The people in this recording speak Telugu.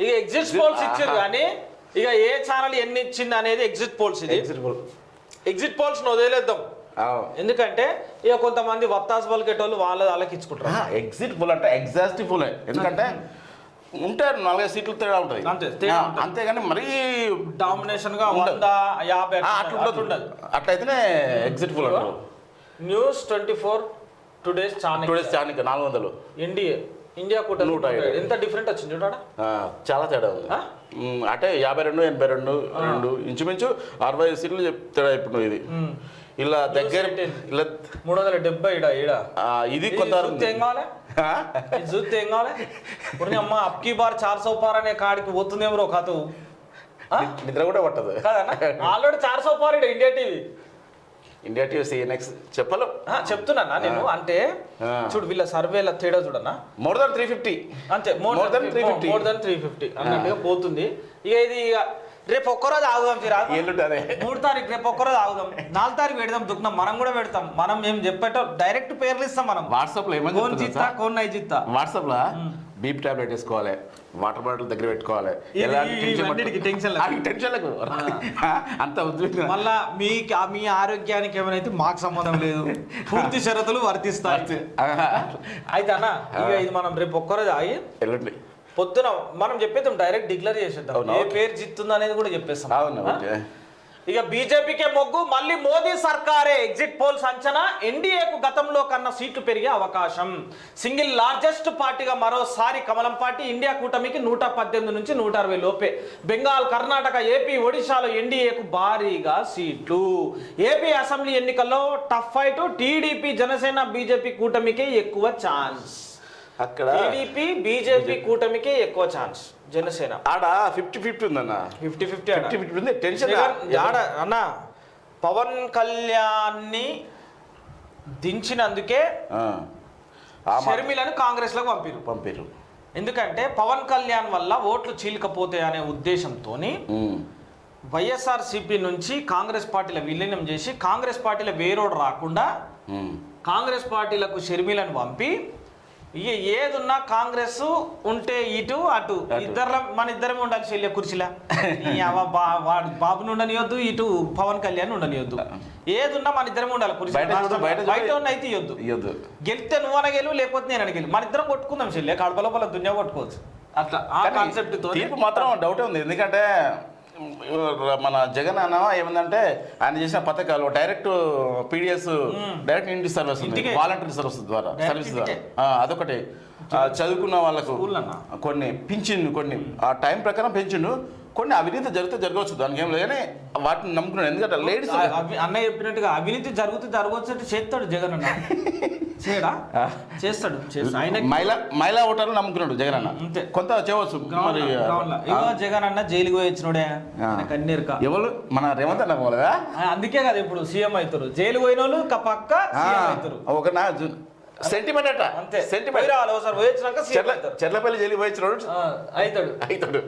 ఇక ఎగ్జిట్ పోల్స్ ఇచ్చారు కానీ ఇక ఏ ఛానల్ ఎన్ని ఇచ్చింది అనేది ఎగ్జిట్ పోల్స్ ఇది. ఎగ్జిట్ ఎగ్జిట్ పోల్స్ వదిలేద్దాం. ఎందుకంటే ఇక కొంతమంది వత్తాసు పలికేటోళ్ళు వాళ్ళ వాళ్ళకి ఇచ్చుకుంటారు. ఎగ్జిట్ ఫుల్ అంటే ఎగ్జాస్ట్ ఫుల్ ఎందుకంటే ఉంటారు నాలుగైదు సీట్లు తేడా ఉంటుంది. అంతే. అంతేగాని మరీ డామినేషన్గా. వంద యాభై అట్లా ఉండదు. అట్లయితేనే ఎగ్జిట్ ఫుల్ అంటారు. News twenty four today's channel days చానికి నాలుగు వందలు. ఎన్డీఏ ఇండియా కూటమి నూట ఐదు. ఎంత డిఫరెంట్ వచ్చింది చూడాడా ఆ, చాలా తేడా ఉంది. అంటే యాభై రెండు ఎనభై రెండు రెండు ఇంచుమించు అరవై సీట్లు చెప్- తేడా ఇప్పుడు ఇది. ఇలా దగ్గర ఇలా మూడు వందల డెబ్బై ఇడ ఇది కొంత ఏం కావాలి? చూస్తే ఏం కావాలి? ఇప్పుడు అమ్మ అప్కి బార్ చార్ సో పార్ అనే కాడికి పోతుందేమో కథ నిద్ర కూడా పట్టదు. ఆల్రెడీ చార్ సో పార్ ఇడ India TV. India TV CNX చెప్పలు చెప్తున్నా నేను? అంటే. చూడు వీళ్ళ సర్వేల తేడా చూడన్నా మోర్ దాన్ త్రీ ఫిఫ్టీ అంతే more than 350. More than three fifty అన్నట్టుగా పోతుంది. ఇక ఇది ఇక రేపు ఒక్కరోజు ఆగుదాం చిరా మూడు తారీఖు రేపు ఒక్కరోజు ఆగుదాం. నాలుగు తారీఖు పెడదాం దుఃఖం మనం కూడా పెడతాం. మనం ఏం చెప్పేటో డైరెక్ట్ పేర్లు ఇస్తాం మనం. వాట్సాప్లో ఏమని కోన్ చిత్తా? కోన్ నై చిత్తా వాట్సాప్లో బీప్ టాబ్లెట్ వేసుకోవాలి వాటర్ బాటిల్ దగ్గర పెట్టుకోవాలి. టెన్షన్లకు అంత మళ్ళా మీ మీ ఆరోగ్యానికి ఏమైనా మాకు సంబంధం లేదు. పూర్తి షరతులు వర్తిస్తాయి. అయితే అన్న ఇక ఇది మనం రేపు ఒక్కరోజు ఆగి ఎల్లుండి. పొద్దున మనం చెప్పేద్దాం డైరెక్ట్ డిక్లేర్ చేసేద్దాం? ఏ పేరు జిత్తుంది అనేది కూడా చెప్పేస్తాం. అవును ఇక బీజేపీకే మొగ్గు మళ్ళీ మోదీ సర్కారే ఎగ్జిట్ పోల్స్ అంచనా ఎన్డీఏకు గతంలో కన్నా సీట్లు పెరిగే అవకాశం. సింగిల్ లార్జెస్ట్ పార్టీగా మరోసారి కమలం పార్టీ ఇండియా కూటమికి నూట పద్దెనిమిది నుంచి నూట అరవై లోపే. బెంగాల్ కర్ణాటక ఏపీ ఒడిశాలో ఎన్డీఏకు భారీగా సీట్లు. ఏపీ అసెంబ్లీ ఎన్నికల్లో tough fight TDP Janasena BJP కూటమికే ఎక్కువ ఛాన్స్. అక్కడ టీడీపీ బీజేపీ కూటమికే ఎక్కువ ఛాన్స్ జనసేన. ఆడ ఫిఫ్టీ ఫిఫ్టీ ఉందన్న. ఫిఫ్టీ ఫిఫ్టీ ఫిఫ్టీ ఫిఫ్టీ ఉంది టెన్షన్ ఆడ అన్న పవన్ కళ్యాణ్ని దించినందుకే షర్మిలను కాంగ్రెస్లోకి పంపిరు పంపిరు ఎందుకంటే పవన్ కళ్యాణ్ వల్ల ఓట్లు చీలికపోతాయి అనే ఉద్దేశంతో. వైఎస్ఆర్సీపీ నుంచి కాంగ్రెస్ పార్టీలో విలీనం చేసి కాంగ్రెస్ పార్టీలో వేరోడు రాకుండా. కాంగ్రెస్ పార్టీలకు షర్మిలను పంపి ఏదున్నా కాంగ్రెస్ ఉంటే ఇటు అటు. ఇద్దరు మన ఇద్దరమే ఉండాలి చెల్లె కుర్చీలా. ఈ అవ్వ బా- వాడు బాబుని ఉండనియొద్దు ఇటు పవన్ కళ్యాణ్ ఉండనియొద్దు. ఏదున్నా మన ఇద్దరమే ఉండాలి కుర్చీ బయట ఉన్న అయితే ఇవ్వద్దు గెలిస్తే నువ్వు అనగెలు లేకపోతే నేను అనగెలు మన ఇద్దరం కొట్టుకుందాం చెల్లె. కడప లోపల దున్యా కొట్టుకోవచ్చు. అట్లా ఆ కానీ కాన్సెప్ట్ తీర్పు మాత్రం డౌటే ఉంది. ఎందుకంటే మన జగన్ అన్న ఏమందంటే ఆయన చేసిన పథకాలు డైరెక్ట్ పీడిఎస్ డైరెక్ట్ ఇంటి సర్వీస్. వాలంటరీ సర్వీస్ ద్వారా. సర్వీస్ ద్వారా. అదొకటి. చదువుకున్న వాళ్ళకు. కొన్ని పింఛన్లు కొన్ని. ఆ టైం ప్రకారం పెంచిండు. కొన్ని అవినీతి జరిగితే జరగవచ్చు. దానికి ఏం లేదు. కానీ వాటిని నమ్ముకున్నాడు. ఎందుకంటే లేడీస్ అన్నయ్య చెప్పినట్టుగా అవినీతి జరుగుతూ జరగవచ్చు అంటే చేస్తాడు జగన్ అన్న. చేయడా? చేస్తాడు. మహిళా మహిళా ఓటర్లు నమ్ముకున్నాడు జగన్ అన్న. అంతే. కొంత చేయవచ్చు. మరి జగన్ అన్న జైలుకి పోయి వచ్చినోడే. కన్నీరుక. ఎవరు? మన రేవంత్ అన్న పోలేదా? అందుకే కదా ఇప్పుడు సీఎం అవుతారు. జైలు పోయిన వాళ్ళు పక్క అవుతారు. ఒక నా సెంటిమెంట్ అట. అంతే. సెంటిమెంట్ పోయి పోయి చెర్లపల్లి జైలు ఆ, అవుతాడు. అవుతాడు.